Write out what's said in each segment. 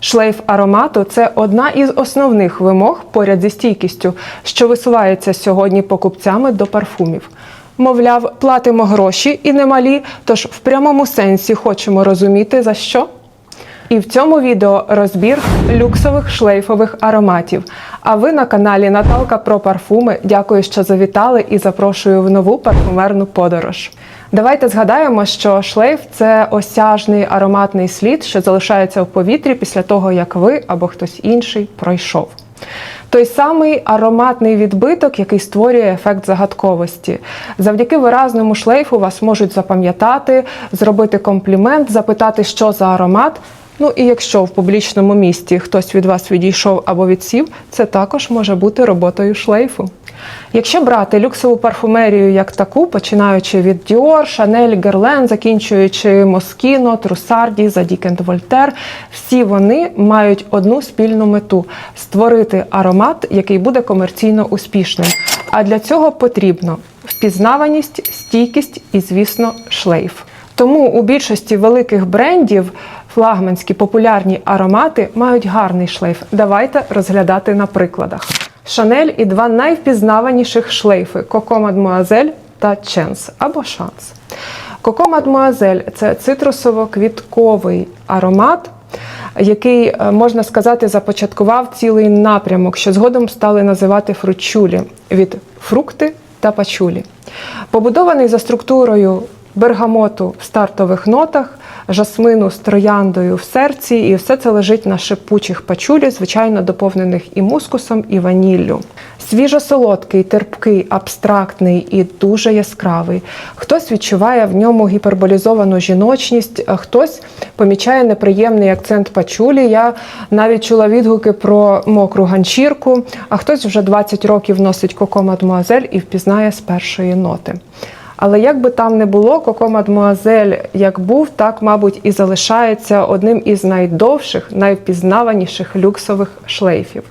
Шлейф аромату це одна із основних вимог поряд зі стійкістю, що висувається сьогодні покупцями до парфумів. Мовляв, платимо гроші і немалі, тож в прямому сенсі хочемо розуміти за що. І в цьому відео розбір люксових шлейфових ароматів. А ви на каналі Наталка про парфуми. Дякую, що завітали і запрошую в нову парфумерну подорож. Давайте згадаємо, що шлейф це осяжний ароматний слід, що залишається в повітрі після того, як ви або хтось інший пройшов. Той самий ароматний відбиток, який створює ефект загадковості. Завдяки виразному шлейфу вас можуть запам'ятати, зробити комплімент, запитати, що за аромат. Ну і якщо в публічному місті хтось від вас відійшов або відсів, це також може бути роботою шлейфу. Якщо брати люксову парфумерію як таку, починаючи від Dior, Chanel, Guerlain, закінчуючи Moschino, Trussardi, Zadig Voltaire, всі вони мають одну спільну мету створити аромат, який буде комерційно успішним. А для цього потрібно впізнаваність, стійкість і, звісно, шлейф. Тому у більшості великих брендів флагманські популярні аромати мають гарний шлейф. Давайте розглядати на прикладах. Шанель і два найвпізнаваніших шлейфи Коко Мадмуазель та Ченс або Шанс. Коко Мадмуазель це цитрусово-квітковий аромат, який, е, можна сказати, започаткував цілий напрямок, що згодом стали називати фручулі від фрукти та пачулі. Побудований за структурою бергамоту в стартових нотах, жасмину з трояндою в серці, і все це лежить на шипучих пачулі, звичайно, доповнених і мускусом, і ваніллю. Свіжо-солодкий, терпкий, абстрактний і дуже яскравий. Хтось відчуває в ньому гіперболізовану жіночність, хтось помічає неприємний акцент пачулі. Я навіть чула відгуки про мокру ганчірку, а хтось вже 20 років носить коко мадмуазель і впізнає з першої ноти. Але як би там не було, Коко Мадмуазель як був, так, мабуть, і залишається одним із найдовших, найвпізнаваніших люксових шлейфів.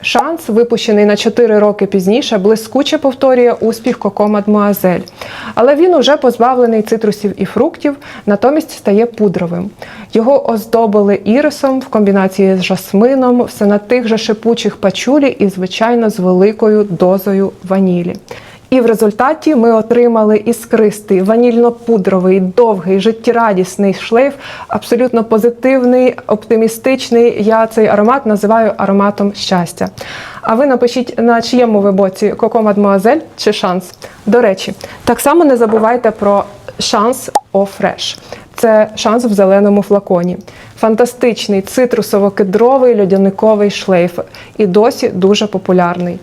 Шанс, випущений на 4 роки пізніше, блискуче повторює успіх Коко Мадмуазель. Але він уже позбавлений цитрусів і фруктів, натомість стає пудровим. Його оздобили ірисом в комбінації з жасмином, все на тих же шипучих пачулі і, звичайно, з великою дозою ванілі. І в результаті ми отримали іскристий, ванільно-пудровий, довгий, життєрадісний шлейф, абсолютно позитивний, оптимістичний. Я цей аромат називаю ароматом щастя. А ви напишіть, на чиєму ви боці Коко Мадмуазель чи шанс. До речі, так само не забувайте про шанс О Fresh. Це шанс в зеленому флаконі. Фантастичний цитрусово-кедровий льодяниковий шлейф. І досі дуже популярний.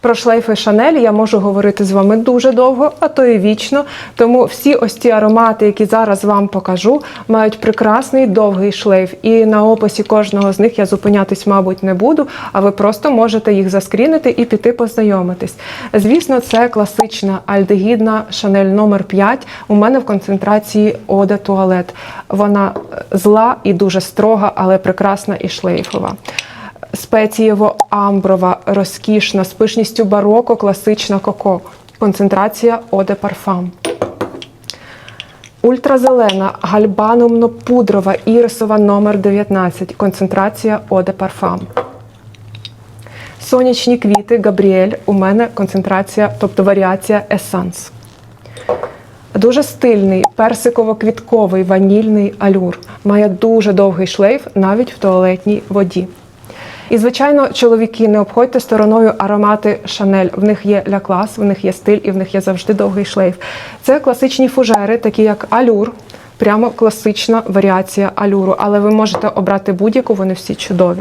Про шлейфи Шанель я можу говорити з вами дуже довго, а то і вічно. Тому всі ось ці аромати, які зараз вам покажу, мають прекрасний довгий шлейф. І на описі кожного з них я зупинятись, мабуть, не буду, а ви просто можете їх заскрінити і піти познайомитись. Звісно, це класична альдегідна Шанель номер 5 У мене в концентрації Оде Туалет. Вона зла і дуже строга, але прекрасна і шлейфова спецієво-амброва, розкішна, з пишністю бароко, класична коко. Концентрація Оде Парфам. Ультразелена, гальбанумно-пудрова, ірисова номер 19 Концентрація Оде Парфам. Сонячні квіти Габріель. У мене концентрація, тобто варіація Есанс. Дуже стильний, персиково-квітковий ванільний алюр. Має дуже довгий шлейф навіть в туалетній воді. І, звичайно, чоловіки не обходьте стороною аромати Шанель. В них є ля клас, в них є стиль і в них є завжди довгий шлейф. Це класичні фужери, такі як алюр. Прямо класична варіація алюру, але ви можете обрати будь-яку, вони всі чудові.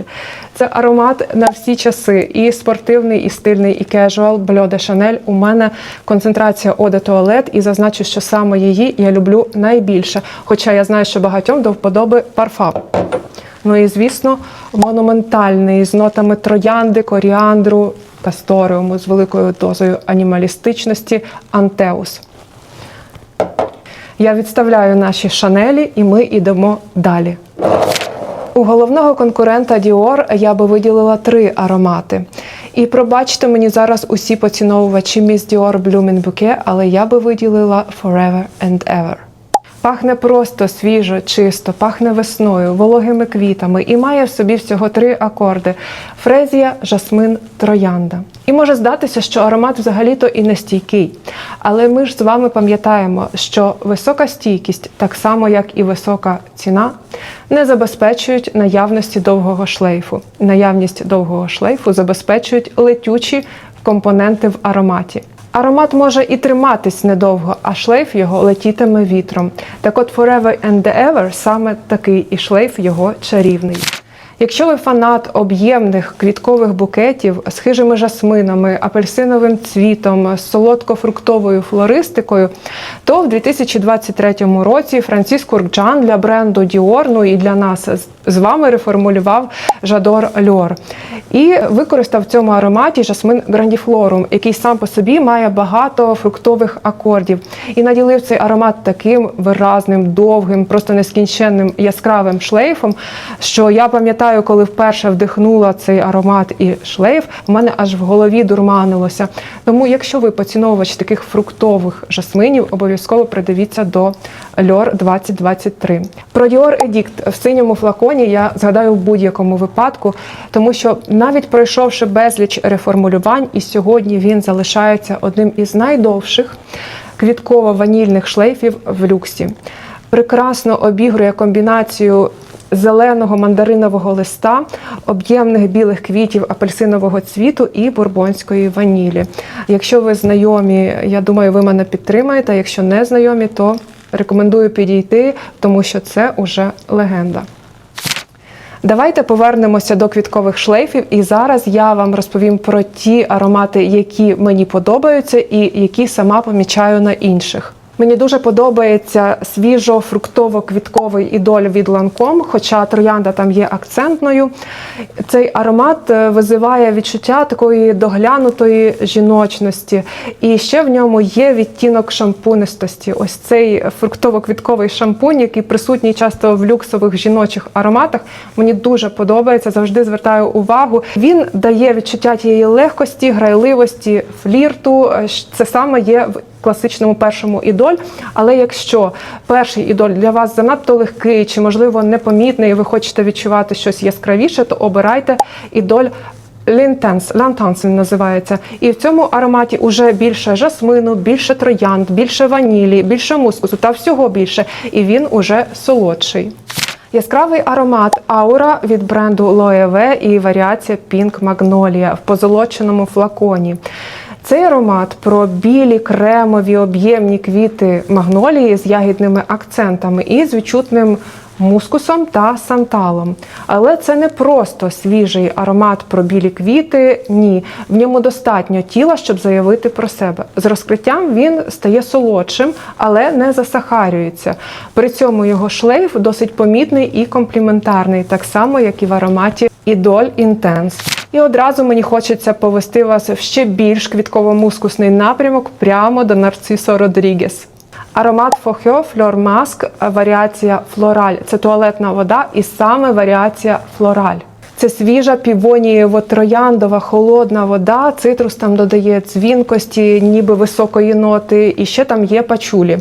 Це аромат на всі часи, і спортивний, і стильний, і кежуал, Бльо де Шанель. У мене концентрація Оде Туалет, і зазначу, що саме її я люблю найбільше. Хоча я знаю, що багатьом до вподоби парфам. Ну і звісно, монументальний з нотами троянди, коріандру, касториуму з великою дозою анімалістичності Антеус. Я відставляю наші шанелі і ми йдемо далі. У головного конкурента Dior я би виділила три аромати. І пробачте мені зараз усі поціновувачі Miss Dior Blooming Bouquet, але я би виділила Forever and Ever. Пахне просто свіжо, чисто, пахне весною, вологими квітами і має в собі всього три акорди: фрезія, жасмин, троянда. І може здатися, що аромат взагалі-то і не стійкий. Але ми ж з вами пам'ятаємо, що висока стійкість, так само як і висока ціна, не забезпечують наявності довгого шлейфу. Наявність довгого шлейфу забезпечують летючі компоненти в ароматі. Аромат може і триматись недовго, а шлейф його летітиме вітром. Так от Forever and Ever саме такий і шлейф його чарівний. Якщо ви фанат об'ємних квіткових букетів з хижими жасминами, апельсиновим цвітом, солодко-фруктовою флористикою, то в 2023 році Франциск Куркджан для бренду Dior, ну і для нас з вами реформулював Жадор Льор. І використав в цьому ароматі жасмин грандіфлорум, який сам по собі має багато фруктових акордів, і наділив цей аромат таким виразним, довгим, просто нескінченним яскравим шлейфом, що я пам'ятаю, коли вперше вдихнула цей аромат і шлейф, в мене аж в голові дурманилося. Тому, якщо ви поціновувач таких фруктових жасминів, обов'язково придивіться до Льор 2023. Про Dior Edict в синьому флаконі я згадаю в будь-якому випадку, тому що навіть пройшовши безліч реформулювань, і сьогодні він залишається одним із найдовших квітково-ванільних шлейфів в люксі. Прекрасно обігрує комбінацію зеленого мандаринового листа, об'ємних білих квітів апельсинового цвіту і бурбонської ванілі. Якщо ви знайомі, я думаю, ви мене підтримаєте. Якщо не знайомі, то рекомендую підійти, тому що це уже легенда. Давайте повернемося до квіткових шлейфів, і зараз я вам розповім про ті аромати, які мені подобаються, і які сама помічаю на інших. Мені дуже подобається свіжо-фруктово-квітковий ідоль від Lancome, хоча троянда там є акцентною. Цей аромат е, визиває відчуття такої доглянутої жіночності. І ще в ньому є відтінок шампунистості. Ось цей фруктово-квітковий шампунь, який присутній часто в люксових жіночих ароматах. Мені дуже подобається, завжди звертаю увагу. Він дає відчуття тієї легкості, грайливості, флірту. Е, Це саме є в класичному першому ідоль. Але якщо перший ідоль для вас занадто легкий чи, можливо, непомітний, і ви хочете відчувати щось яскравіше, то обирайте ідоль. Лінтенс, лантанс він називається. І в цьому ароматі вже більше жасмину, більше троянд, більше ванілі, більше мускусу та всього більше. І він уже солодший. Яскравий аромат аура від бренду Loewe і варіація Pink Magnolia в позолоченому флаконі. Цей аромат про білі кремові об'ємні квіти магнолії з ягідними акцентами і з відчутним мускусом та санталом. Але це не просто свіжий аромат про білі квіти. Ні, в ньому достатньо тіла, щоб заявити про себе. З розкриттям він стає солодшим, але не засахарюється. При цьому його шлейф досить помітний і компліментарний, так само як і в ароматі Idol Intense. І одразу мені хочеться повести вас в ще більш квітково-мускусний напрямок прямо до Нарцисо Родрігес. Аромат Фохьо Флор Маск, варіація флораль. Це туалетна вода і саме варіація флораль. Це свіжа півонієво-трояндова холодна вода. Цитрус там додає дзвінкості, ніби високої ноти, і ще там є пачулі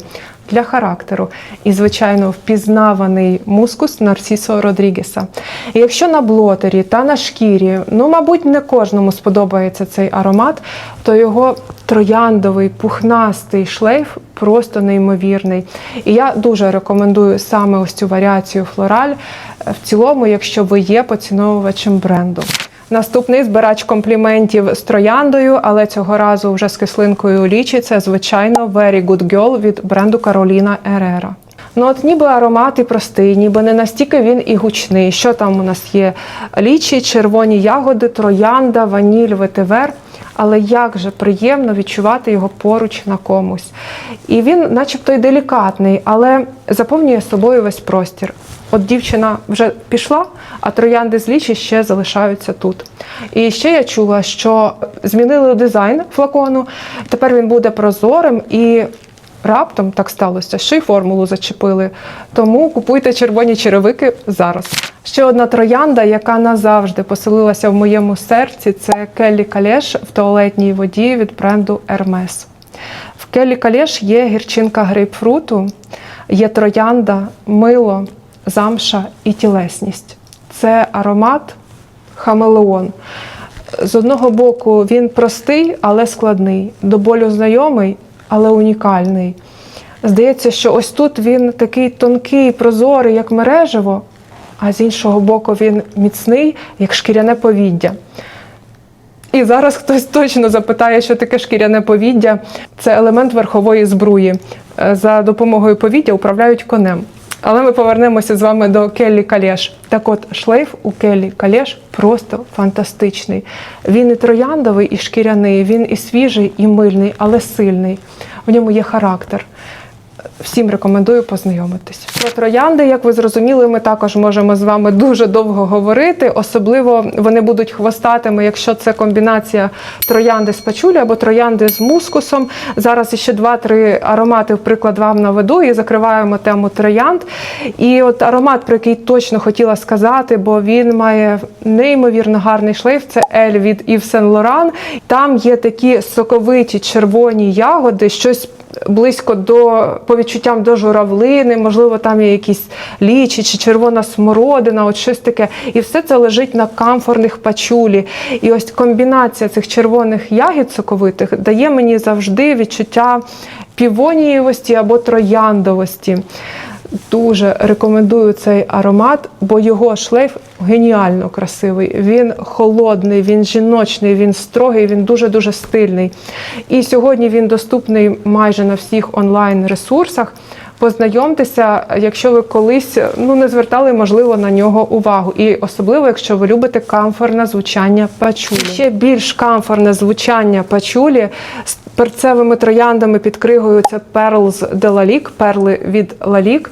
для характеру. І, звичайно, впізнаваний мускус Нарсісо Родрігеса. І якщо на блотері та на шкірі, ну, мабуть, не кожному сподобається цей аромат, то його трояндовий пухнастий шлейф просто неймовірний. І я дуже рекомендую саме ось цю варіацію флораль в цілому, якщо ви є поціновувачем бренду. Наступний збирач компліментів з трояндою, але цього разу вже з кислинкою лічі. Це звичайно Very Good Girl від бренду Carolina Herrera. Ну от ніби аромат і простий, ніби не настільки він і гучний. Що там у нас є? Лічі, червоні ягоди, троянда, ваніль, ветивер. Але як же приємно відчувати його поруч на комусь. І він, начебто, й делікатний, але заповнює собою весь простір. От дівчина вже пішла, а троянди з лічі ще залишаються тут. І ще я чула, що змінили дизайн флакону. Тепер він буде прозорим і раптом так сталося, що й формулу зачепили. Тому купуйте червоні черевики зараз. Ще одна троянда, яка назавжди поселилася в моєму серці, це Келлі Калеш в туалетній воді від бренду Hermes. В Келлі Калеш є гірчинка грейпфруту, Є троянда, мило, замша і тілесність. Це аромат хамелеон. З одного боку, він простий, але складний, до болю знайомий, але унікальний. Здається, що ось тут він такий тонкий, прозорий, як мережево, а з іншого боку, він міцний, як шкіряне повіддя. І зараз хтось точно запитає, що таке шкіряне повіддя. Це елемент верхової збруї. Е, За допомогою повіддя управляють конем. Але ми повернемося з вами до Келлі Калєш. Так от шлейф у Келлі Калєш просто фантастичний. Він і трояндовий, і шкіряний, він і свіжий, і мильний, але сильний. В ньому є характер. Всім рекомендую познайомитись. Про троянди, як ви зрозуміли, ми також можемо з вами дуже довго говорити. Особливо вони будуть хвостатими, якщо це комбінація троянди з пачулі або троянди з мускусом. Зараз ще два-три аромати, в приклад вам наведу і закриваємо тему троянд. І от аромат, про який точно хотіла сказати, бо він має неймовірно гарний шлейф. Це Ель від Yves Saint Laurent. Там є такі соковиті червоні ягоди, щось близько до по відчуттям до журавлини, можливо, там є якісь лічі чи червона смородина, от щось таке. І все це лежить на камфорних пачулі. І ось комбінація цих червоних ягід соковитих дає мені завжди відчуття півонієвості або трояндовості. Дуже рекомендую цей аромат, бо його шлейф геніально красивий. Він холодний, він жіночний, він строгий, він дуже-дуже стильний. І сьогодні він доступний майже на всіх онлайн-ресурсах. Познайомтеся, якщо ви колись ну не звертали можливо на нього увагу, і особливо, якщо ви любите камфорне звучання пачулі. Ще більш камфорне звучання пачулі з перцевими трояндами під кригою. Це Pearls de Lalique, перли від Лалік,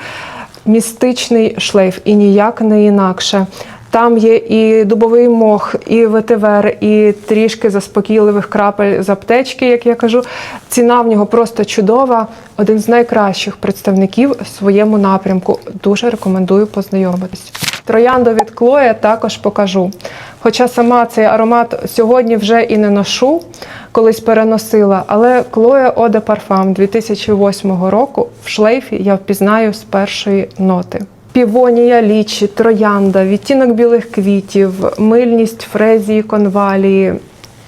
містичний шлейф і ніяк не інакше. Там є і дубовий мох, і ветивер, і трішки заспокійливих крапель з аптечки, як я кажу. Ціна в нього просто чудова. Один з найкращих представників в своєму напрямку. Дуже рекомендую познайомитись. Троянду від Клоя також покажу. Хоча сама цей аромат сьогодні вже і не ношу, колись переносила, але Клоя de Parfum 2008 року в шлейфі я впізнаю з першої ноти. Півонія, лічі, троянда, відтінок білих квітів, мильність фрезії, конвалії,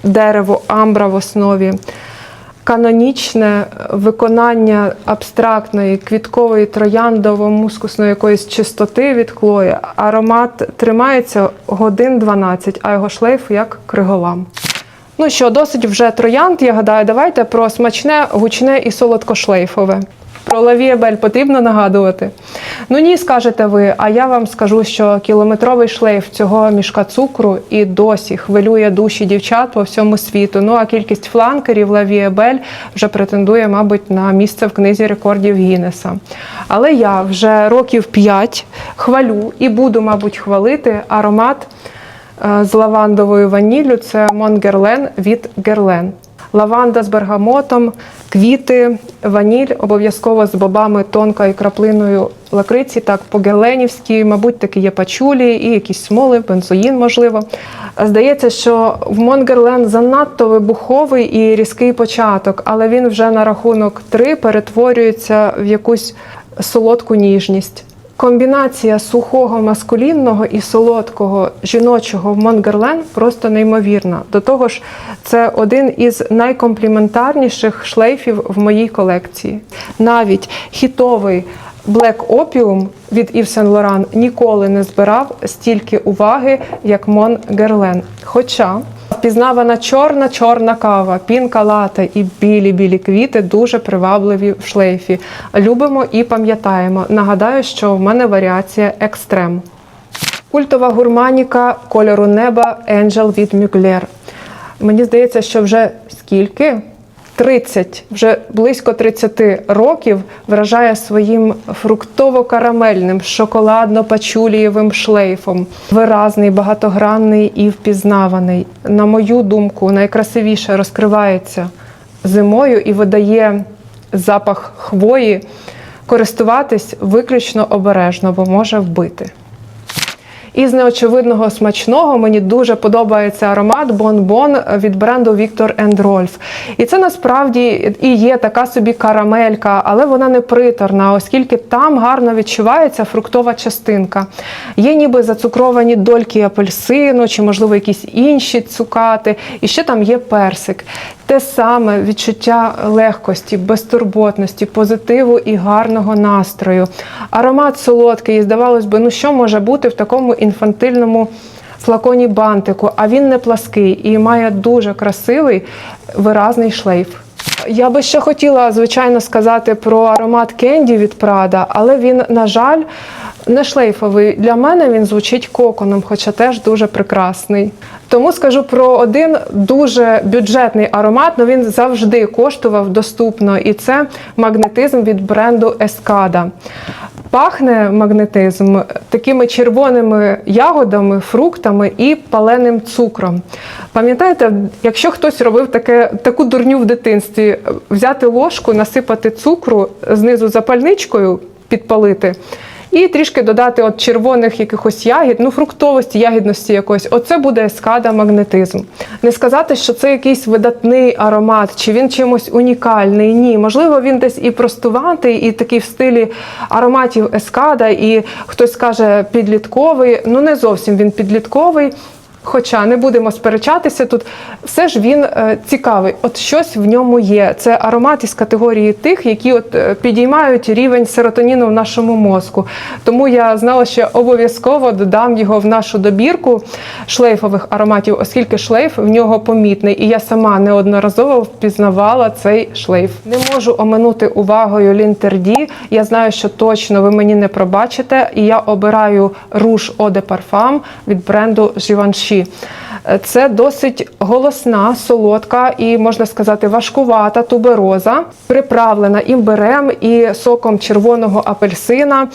дерево, амбра в основі, канонічне виконання абстрактної квіткової трояндово-мускусної якоїсь чистоти від клої. Аромат тримається годин 12, а його шлейф як криголам. Ну що, досить вже троянд, я гадаю, давайте про смачне, гучне і солодкошлейфове. Про лавієбель потрібно нагадувати. Ну ні, скажете ви, а я вам скажу, що кілометровий шлейф цього мішка цукру і досі хвилює душі дівчат по всьому світу. Ну а кількість фланкерів лавієбель вже претендує, мабуть, на місце в книзі рекордів Гіннеса. Але я вже років 5 хвалю і буду, мабуть, хвалити аромат е, з лавандовою ваніллю. Це Мон Герлен від Герлен. Лаванда з бергамотом, квіти, ваніль, обов'язково з бобами тонко і краплиною лакриці, так по-герленівськи, мабуть, такі є пачулі і якісь смоли, бензоїн, можливо. Здається, що в Монгерлен занадто вибуховий і різкий початок, але він вже на рахунок три перетворюється в якусь солодку ніжність. Комбінація сухого маскулінного і солодкого жіночого в Монгерлен просто неймовірна. До того ж, це один із найкомпліментарніших шлейфів в моїй колекції. Навіть хітовий Black Opium від Yves Saint Laurent ніколи не збирав стільки уваги, як Мон Герлен. Хоча впізнавана чорна чорна кава, пінка лате і білі-білі квіти дуже привабливі в шлейфі. Любимо і пам'ятаємо. Нагадаю, що в мене варіація екстрем. Культова гурманіка кольору неба Angel від Мюклер. Мені здається, що вже скільки? 30, вже близько 30 років вражає своїм фруктово-карамельним, шоколадно-пачулієвим шлейфом. Виразний, багатогранний і впізнаваний. На мою думку, найкрасивіше розкривається зимою і видає запах хвої. Користуватись виключно обережно, бо може вбити. Із неочевидного смачного мені дуже подобається аромат Бон-Бон від бренду Victor Rolf. І це насправді і є така собі карамелька, але вона не приторна, оскільки там гарно відчувається фруктова частинка. Є ніби зацукровані дольки апельсину чи, можливо, якісь інші цукати, і ще там є персик. Те саме відчуття легкості, безтурботності, позитиву і гарного настрою. Аромат солодкий, і здавалось би, ну що може бути в такому інфантильному флаконі бантику, а він не плаский і має дуже красивий виразний шлейф. Я би ще хотіла, звичайно, сказати про аромат Кенді від Прада, але він, на жаль, не шлейфовий. Для мене він звучить коконом, хоча теж дуже прекрасний. Тому скажу про один дуже бюджетний аромат, але він завжди коштував доступно, і це магнетизм від бренду Ескада. Пахне магнетизм такими червоними ягодами, фруктами і паленим цукром. Пам'ятаєте, якщо хтось робив таке, таку дурню в дитинстві, взяти ложку, насипати цукру знизу запальничкою, підпалити. І трішки додати от червоних якихось ягід, ну фруктовості, ягідності якоїсь. Оце буде ескада магнетизм. Не сказати, що це якийсь видатний аромат, чи він чимось унікальний. Ні, можливо, він десь і простуватий, і такий в стилі ароматів ескада, і хтось каже підлітковий. Ну не зовсім він підлітковий. Хоча не будемо сперечатися тут, все ж він е, цікавий. От щось в ньому є. Це аромат із категорії тих, які от е, підіймають рівень серотоніну в нашому мозку. Тому я знала, що обов'язково додам його в нашу добірку шлейфових ароматів, оскільки шлейф в нього помітний. І я сама неодноразово впізнавала цей шлейф. Не можу оминути увагою Лінтерді. Я знаю, що точно ви мені не пробачите, і я обираю Eau de Parfum від бренду Givenchy. Це досить голосна, солодка і, можна сказати, важкувата тубероза, приправлена імбирем і соком червоного апельсина.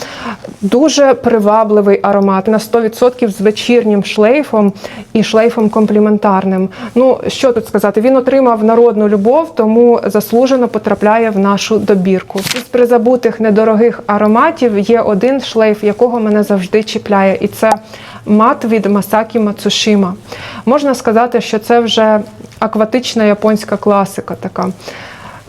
Дуже привабливий аромат на 100% з вечірнім шлейфом і шлейфом компліментарним. Ну, що тут сказати, він отримав народну любов, тому заслужено потрапляє в нашу добірку. Із призабутих недорогих ароматів є один шлейф, якого мене завжди чіпляє, і це мат від Масакі Мацушима. Можна сказати, що це вже акватична японська класика така.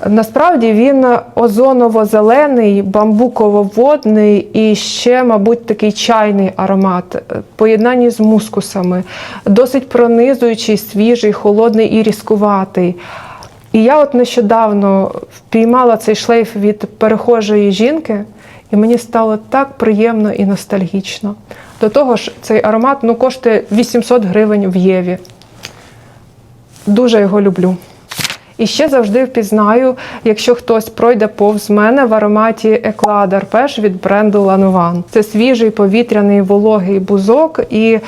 Насправді він озоново-зелений, бамбуково-водний і ще, мабуть, такий чайний аромат, е, поєднані з мускусами, досить пронизуючий, свіжий, холодний і різкуватий. І я от нещодавно впіймала цей шлейф від перехожої жінки, і мені стало так приємно і ностальгічно. До того ж, цей аромат ну, коштує 800 гривень в Єві. Дуже його люблю. І ще завжди впізнаю, якщо хтось пройде повз мене в ароматі Еклад Арпеш від бренду Лануван. Це свіжий повітряний вологий бузок, і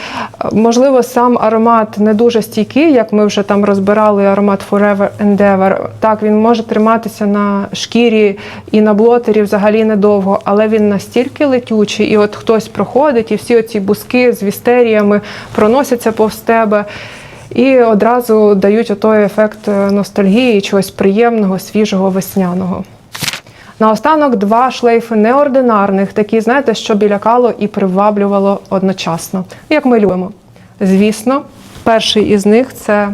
можливо сам аромат не дуже стійкий, як ми вже там розбирали аромат Forever Endeavor. Так, він може триматися на шкірі і на блотері взагалі недовго, але він настільки летючий, і от хтось проходить, і всі оці бузки з вістеріями проносяться повз тебе. І одразу дають отой ефект ностальгії, чогось приємного, свіжого, весняного. Наостанок два шлейфи неординарних, такі, знаєте, що білякало і приваблювало одночасно, як ми любимо. Звісно, перший із них це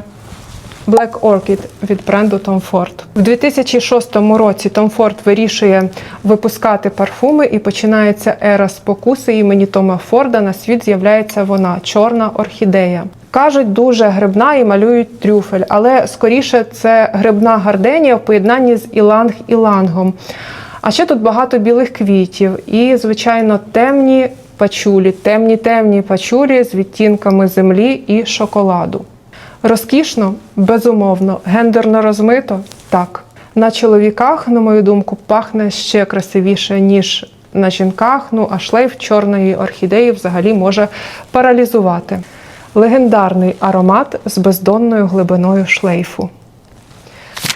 Black Orchid від бренду Tom Ford. В 2006 році Tom Ford вирішує випускати парфуми і починається ера спокуси імені Тома Форда. На світ з'являється вона чорна орхідея. Кажуть, дуже грибна і малюють трюфель, але скоріше це грибна гарденія в поєднанні з іланг-ілангом. А ще тут багато білих квітів і, звичайно, темні пачулі, темні темні пачулі з відтінками землі і шоколаду. Розкішно, безумовно, гендерно розмито так. На чоловіках, на мою думку, пахне ще красивіше, ніж на жінках. Ну а шлейф чорної орхідеї взагалі може паралізувати. Легендарний аромат з бездонною глибиною шлейфу.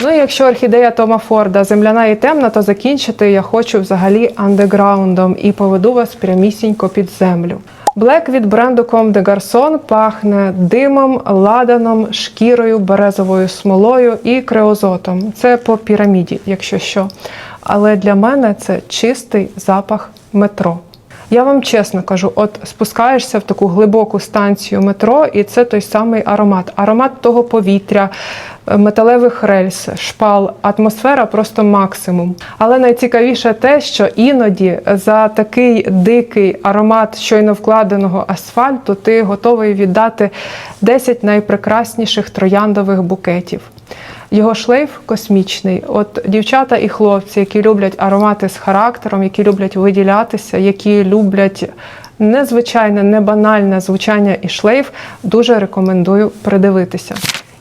Ну і якщо орхідея Тома Форда земляна і темна, то закінчити я хочу взагалі андеграундом і поведу вас прямісінько під землю. Блек від бренду Comme de Garçon пахне димом, ладаном, шкірою, березовою смолою і креозотом. Це по піраміді, якщо що. Але для мене це чистий запах метро. Я вам чесно кажу, от спускаєшся в таку глибоку станцію метро, і це той самий аромат. Аромат того повітря, е, металевих рельс, шпал, атмосфера просто максимум. Але найцікавіше те, що іноді за такий дикий аромат щойно вкладеного асфальту ти готовий віддати 10 найпрекрасніших трояндових букетів. Його шлейф космічний. От дівчата і хлопці, які люблять аромати з характером, які люблять виділятися, які люблять незвичайне, не банальне звучання і шлейф, дуже рекомендую придивитися.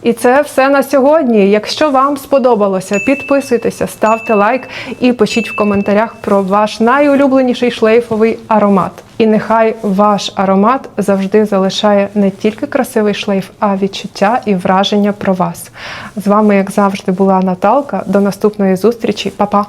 І це все на сьогодні. Якщо вам сподобалося, підписуйтеся, ставте лайк і пишіть в коментарях про ваш найулюбленіший шлейфовий аромат. І нехай ваш аромат завжди залишає не тільки красивий шлейф, а відчуття і враження про вас. З вами, як завжди, була Наталка. До наступної зустрічі, Па-па!